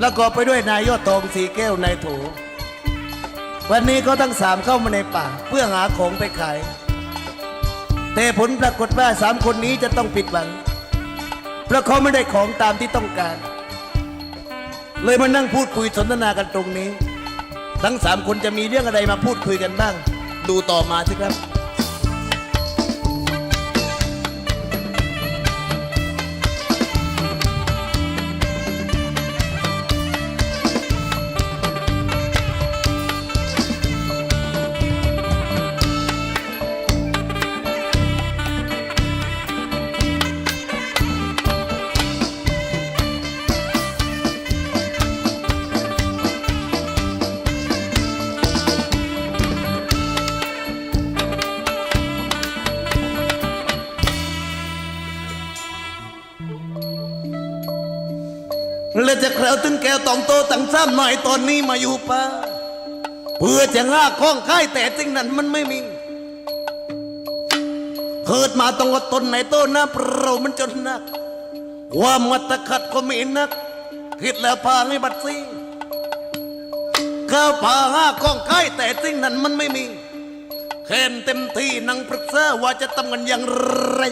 แล้วก็ไปด้วยนายยอดทองสีแก้วนายโถ วันนี้เขาทั้งสามเข้ามาในป่า เพื่อหาของไปขาย แต่ผลปรากฏว่าสามคนนี้จะต้องผิดหวัง เพราะเขาไม่ได้ของตามที่ต้องการ เลยมานั่งพูดคุยสนทนากันตรงนี้ ทั้งสามคนจะมีเรื่องอะไรมาพูดคุยกันบ้าง ดูต่อมาสิครับ และจะเคลาถึงแก้วตองโตตั้งซ้ำหน่อยตอนนี้มาอยู่ป่าเพื่อจะง่าข้องค่ายแต่สิ่งนั้นมันไม่มีเกิดมาต้องอดทนในโตน้าเรามันจนนัก ความมัตขัดก็มีนัก คิดแล้วพาให้บัดซีข้าพาห้าข้องค่ายแต่สิ่งนั้นมันไม่มีแค้นเต็มที่นั่งปรึกษาว่าจะทำกันอย่างไร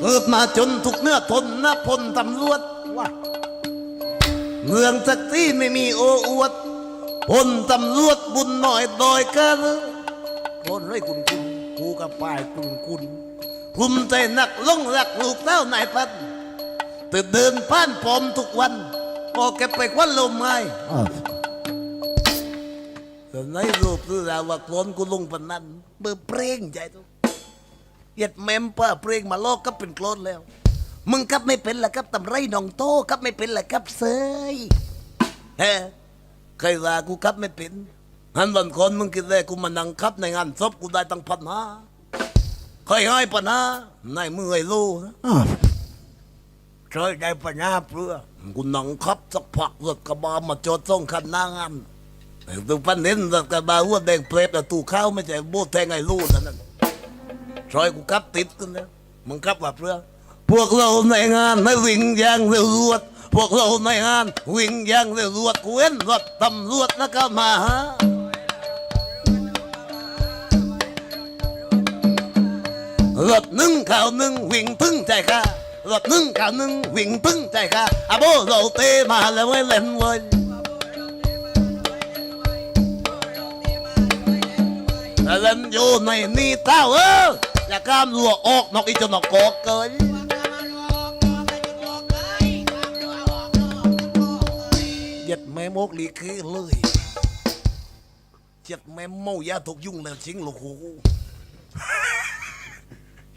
เกิดมาจนทุกเนื้อทนนะพลตำรวจว่า เมืองสักที่ไม่มีโอ้อวดพลตำรวจบุญหน่อยดอยกันคนไรคุณคุณกูกับป้ายคุณคุณภูมิใจนักลงรักลูกเต้านายพันตื่นเดินผ่านผมทุกวันก็เก็บไปควันลมไม้แต่ในรูปคือเราว่าโคลนกูลงปนนั้นเบื่อเปร่งใจทุกเหยียดแมมเป้าเพลงมาโลกก็เป็นโคลนแล้ว มึงกับไม่เป็นละครับตำไรหนองโตกับไม่เป็นละครับเซยเฮ้ใครว่ากูครับไม่เป็นหันวันคนมึงคิดเลยกูมานั่งครับในงานศพกูได้ตั้งพันห้าเคยให้ปัญหาในมือไอ้ลูกนะเคยได้ปัญหาเพื่อกูนั่งครับสักพักรถกระบะมาจอดส่งคันหน้างานแต่ตูพันเห็นรถกระบะหัวแดงเปรตแต่ตู้ข้าวไม่ใช่โบแทงไอ้ลูกนั่นนะซอยกูกับติดกันแล้วมึงกับว่าเพื่อ พวกเราในงานไม่วิ่งยางเร็วรวด พวกเราในงานวิ่งยางเร็วรวดเห็นรถตำรวจแล้วก็มาหารถหนึ่งข่าวหนึ่งวิ่งพึ่งใจข้ารถหนึ่งข่าวหนึ่งวิ่งพึ่งใจข้าอาโบเราเตะมาแล้วไม่เล่นเลยแต่เล่นอยู่ในนี่เต้าเอออย่ากล้ามรัวออกนอกอีจนอกกอกเกิน เจ็ดแม่มกลีคือเลยเจ็ดแม่เมายาถูกยุ่งแล้วจริงหลูกหู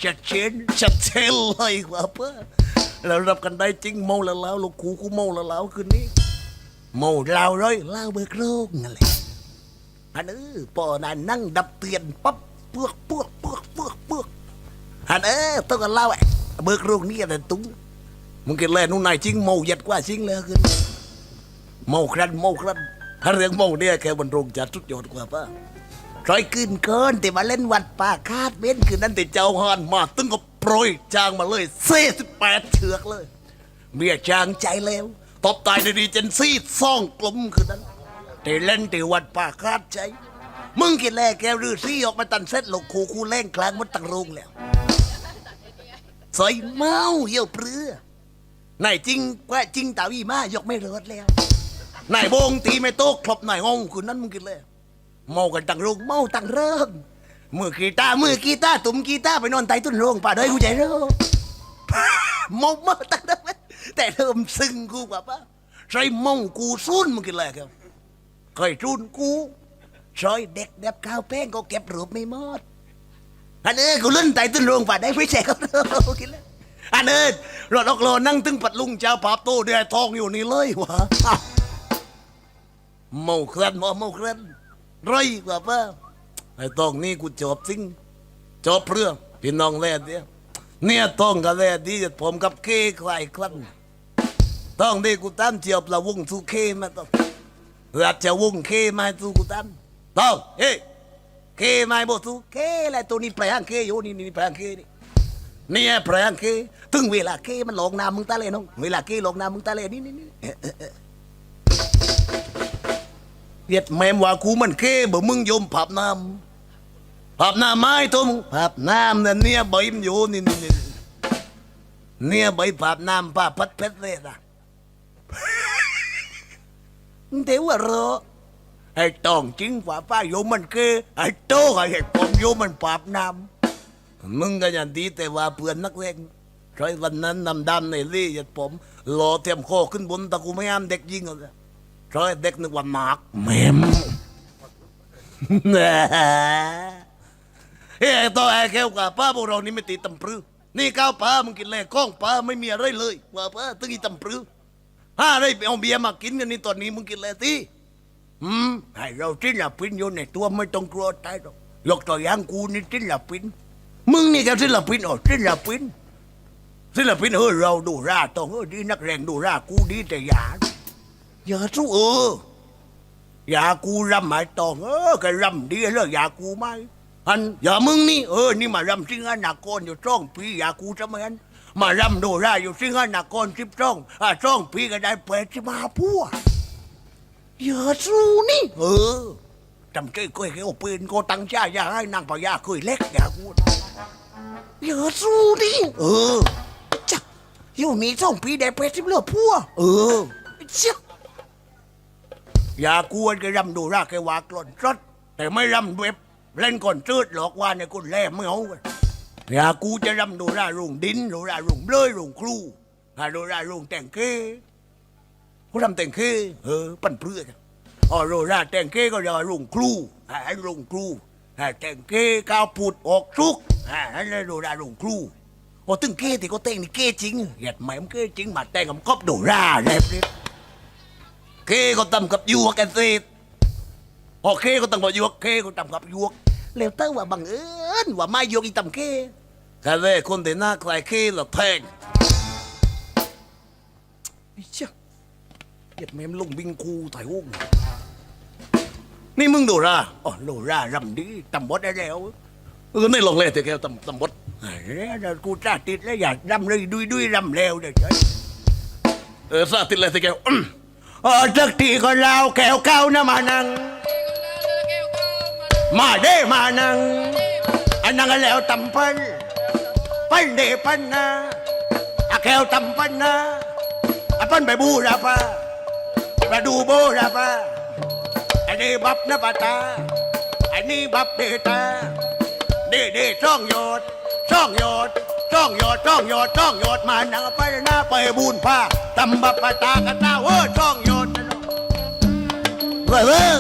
ชัดเจนชัดเจนเลยกว่าเพื่อเรารับกันได้จริงเมาแล้วแล้วลูกหูกูเมาแล้วแล้วคืนนี้เมาเราเลยเล่าเบิกโลกนั่นแหละอันเออปอนั่นนั่งดับเตียนปั๊บเปือกเปือกเปือกเปือกเปือกอันเออต้องกันเล่าไอ้เบิกโลกนี่อะไรตุ้งมึงกินแล้วนู่นนายจริงเมายัดกว่าจริงเลยคืน เมาครันเมาครันถ้าเรื่องเมาเนี่ยแค่บนโรงจัดสุดยอดกว่าป้าใครขึ้นเกินแต่มาเล่นวัดป่าคาดเว้นคืนนั้นแต่เจ้าฮานมาตึงก็โปรยจางมาเลยเซ่สิบแปดเชือกเลย เมียจางใจแล้วตบตายในดีเจนซี่ซ่องกลมคืนนั้นแต่เล่นแต่วัดป่าคาดใจ มึงกินแลแกวรือซี่ออกมาตันเซ็ตหลกคูคูแรงกลางมันตังรงแล้วใส่เมาเหี่ยวเปลือนายจริงแกว่าจริงตาวีมายกไม่รอดแล้ว นายโบงตีไม่โต๊ะครบนายงงคุณนั้นมึงกินเลย เมากันตั้งโรงเมาตั้งเริ่มมือกีตาร์มือกีตาร์ตุ่มกีตาร์ไปนอนใต้ต้นโรงป่าด้วยกูใจเริ่มเมาเมาตั้งเริ่มแต่เริ่มซึ้งกูกว่าปะใส่เมากูซุนมึงกินเลยครับเคยซุนกูซอยเด็กเด็บข้าวแป้งก็เก็บรูปไม่หมดอันเอ้กูเล่นไต่ต้นโรงป่าได้ไม่ใช่เขาเริ่มกินเลยอันเอิญรถออกโลนั่งตึงปัดลุงเจ้าปาบโตเดือดทองอยู่นี่เลยวะอ้า เมาเคลื่อนมาเมาเคลื่อนไรกว่าป้าไอ้ตองนี่กูจบซิงจบเรื่องพี่น้องแล่เนี่ยเนี่ยต้องกับแล่ดีผมกับเคใครคลั่นต้องดีกูตั้มเจียบละวงสู้เคมาต้องราชวงเคมาสู้กูตั้มต้องเฮ้เคมาบ่สู้เคอะไรตัวนี้แปลงเคอยู่นี่นี่แปลงเคนี่เนี่ยแปลงเคถึงเวลาเคมันหลอกน้ำมึงตาเลยน้องเวลาเคหลอกน้ำมึงตาเลยนี่นี่นี่ เวียดแมมว่ากูมันเคบ่มึงโยมผับน้ำผับน้ำไม้ตัวมึงผับน้ำนั่นเนี่ยใบมันอยู่นี่นี่นี่เนี่ยใบผับน้ำป้าพัดเพชรเลยนะเดี๋ยวว่ารอไอ้ตองจริงกว่าป้าโยมมันเคไอ้โตไอ้ปอมโยมมันผับน้ำมึงก็อย่างดีแต่ว่าเพื่อนนักเลงใช้วันนั้นนำดำในรี่ยัดผมรอเตรียมคอขึ้นบนตะกูไม่ยามเด็กยิงเอา เลยเด็กนึกว่าหมากแหมมเฮ้ยตัวไอ้แก้วกับป้าพวกเรานี่ไม่ตีตำปรือนี่ก้าวป้ามึงกินแหลกข้องป้าไม่มีอะไรเลยว่าป้าตึงอีตำปรือห้าได้ไปเอาเบียร์มากินกันนี่ตอนนี้มึงกินแหลตีอืมให้เราจิ้นละปินอยู่ในตัวไม่ต้องกลัวตายหรอกยกตัวอย่างกูนี่จิ้นละปินมึงนี่แกศิลปินอ๋อศิลปินศิลปินเออเราดูราต้องเออดีนักแรงดูรากูดีแต่อย่า อย่าสู้เออ อย่ากูรำหมายตองเออแกรำดีเลยอย่ากูไม่อันอย่ามึงนี่เออนี่มารำสิงหานากรอยู่ช่องปีอย่ากูจะไม่อันมารำโดูราอยู่สิงหานากรสิบช่องอะช่องปีก็ได้แปดสิบห้าพัวอย่าสู้นี่เออจำใจก้อยแกเอาปืนก็ตั้งใจอย่าให้นางพญาเคยเล็กอย่ากูอย่าสู้ดิเออจ้ะอยู่นี่องปีได้เป็ดสิบเหลือพัวเออจ้ะ อย่ากวนแกรำดูรากแกวากลอนรดแต่ไม่รำเว็บเล่นก่อนจืดหลอกว่าในกุนแล่ไม่เอาอย่ากูจะรำดูรารุงดินดูรารุงเลื่อยรุงครูหาดูรารุงแต่งเก้กูทำแต่งเก้เออปั่นเพื่อนอ๋อโรราแต่งเก้ก็เรียกว่ารุงครูหาให้รุงครูหาแต่งเก้ก้าวผุดออกชุกหาให้นเโรรารุงครูพอตึงเก้ที่ก็แต่งนี่เก้จริงเหยียดไหมมันเก้จริงมาแต่งกับครอบดูราเล็บเล็บ เคก็ตำกับยวกกันสิโอเคก็ตำกับยวกเคก็ตำกับยวกแล้วเต้าว่าบังเอิญว่าไม่ยวกอีตำเคแต่เร่คนเดน่าใครเคหรอแพงไอ้เจ้าเหยียดแม่มลงบิงคูถ่ายหุ้งนี่มึงโดราอ๋อโดรารำดีตำบดได้แล้วเออไม่ลงเลยเถอะแกตำตำบดแล้วกูจ้าติดแล้วอยากรำเลยดุยดุยรำแล้วเดี๋ยเออซาติดเลยเถอะแก อืมอ๋อจักทีก็เล่าแก้วเก้านะมานัง มาเด้มานัง อันนังก็แล้วตำพันปันเดปันนะอะแก้วตำปันนะอะปันไปบูราปะประดูโบราปะอันนี้บับนะปะตา อันนี้บับเดตาเดเดช่องโยดช่องโยดช่องโยดช่องโยดช่องโยดมานังไปหน้าไปบุญผ้าตำบับปะตากระตาเวอช่องยด เว้ยเว้ย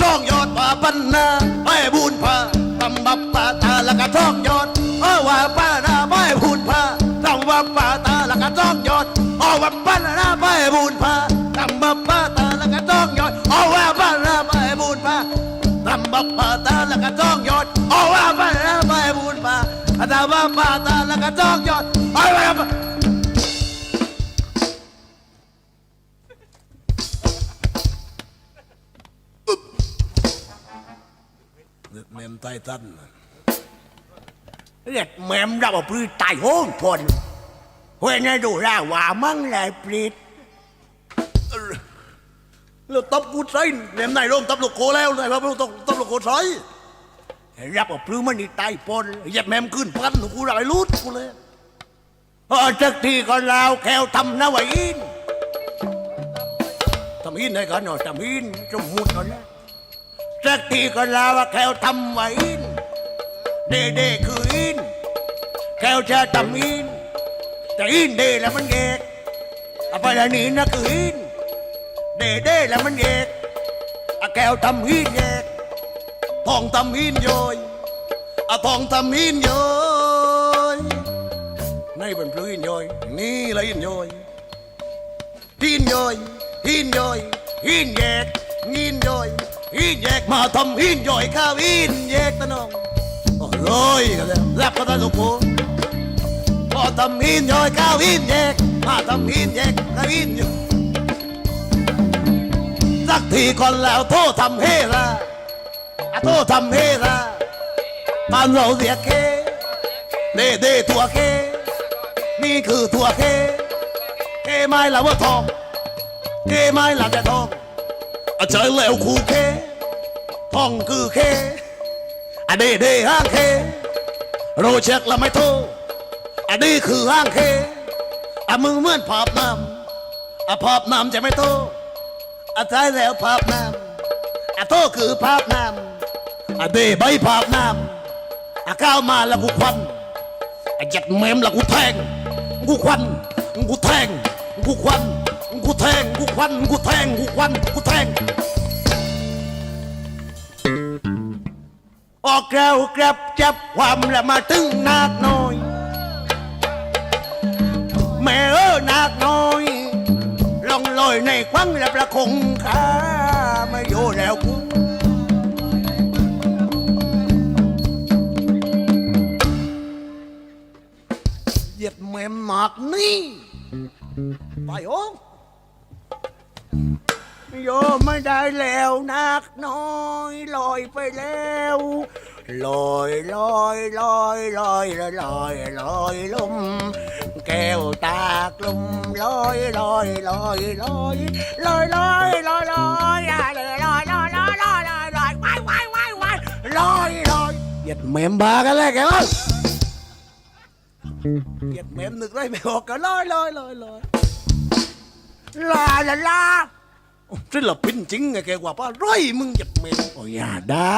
ช่องโยดว่าปันนาไปบุญผ้าตำบับปะตาล้วก็ช่องโยดเออว่าป้านาไปบุญผ้าตำบับปะตาล้วก็ช่องโยดเออว่าป้านาไปบุญผ้าตำบับปะตาล้วก็ช่องโยดเออว่าป้านาไปบุญผ้าตำบับปะตาล้วก็ช่องโยดเออว่าป้านาไปบุญผ้าตำบับปะตาล้วก็ช่องโยดเออว่า แมมไตตันเรียกแมมเราปลือตายโหงพนเว้ยนายดูราว่ามั่งแหลปลิดแล้วตบกูใส่แมมนายร่มตบลูกโคแล้วนายว่าต้องตบลูกโคใส่รับเอาปลือมันนี่ตายปนเหยียบแมมขึ้นพันกูไรลุดกูเลยเออจักทีก็ลาวแควทำนะวะอินทำอินให้กันหน่อยทำอินจมูกก่อนนะ สักทีก็ลาว่าแควทำไว้อินเดเดคืออินแควจะทำอินแต่อินเดแล้วมันเอกอะไปละนี่นะคืออินเดเดแล้วมันเอกอะแควทำอินเอกทองทำอินโยยอะทองทำอินโยยในเป็นพลื้อินโยยนี่ละอินโยยหินย่อยหินย่อยหินแยกหินย่อย หินแยกมาทำหินย่อยข้าวหินแยกตะน้องโอ้ยกันแล้วรับกันได้ลูกโป่พอทำหินย่อยข้าวหินแยกมาทำหินแยกข้าวหินย่อยสักทีก่อนแล้วโทษทำเฮละอะโทษทำเฮละบ้านเราเสียเคเด้เด้ตัวเคนี่คือตัวเคเคไม้ละว่าทองเคไม้ละจะทอง อาใจแล้วคู่เคทองคือเคอเดเด้ห้างเคโรเช็คละไม่โทอันนี้คือห้างเคอะมือเหมือนภาพน้ำอะภาพน้ำจะไม่โทอะใจแล้วภาพน้ำอะโทคือภาพน้ำอะเดใบภาพน้ำอะก้าวมาแล้วกูควันอะยัดเมมแล้วกูแทงกูควันกูแทงกูควัน กูแทงกูควันกูแทงกูควันกูแทง ออกแกวกรับจับความละมาตึงนาคน้อย แม่เออนาคน้อยลองลอยในควังและประคงขาไม่โยแล้วกูเหยียดแม่หมากนี่ไปโอ้ โยไม่ได้แล้วนักน้อยลอยไปแล้วลอยลอยลอยลอยลอยลอยลอยลมแก้วตากลมลอยลอยลอยลอยลอยลอยลอยลอยลอยลอยลอยลอยลอยลอยลอยลอยว้ายว้ายว้ายว้ายลอยลอยเหยียดเมมบากันแล้วแกวะเหยียดเมมนึกได้ไม่ออกกันลอยลอยลอยลอย ลาลาลาศิลปินจริงไงแกว่าป้าร้อยมึงเหยียดเมมโอ้ยอย่าด่า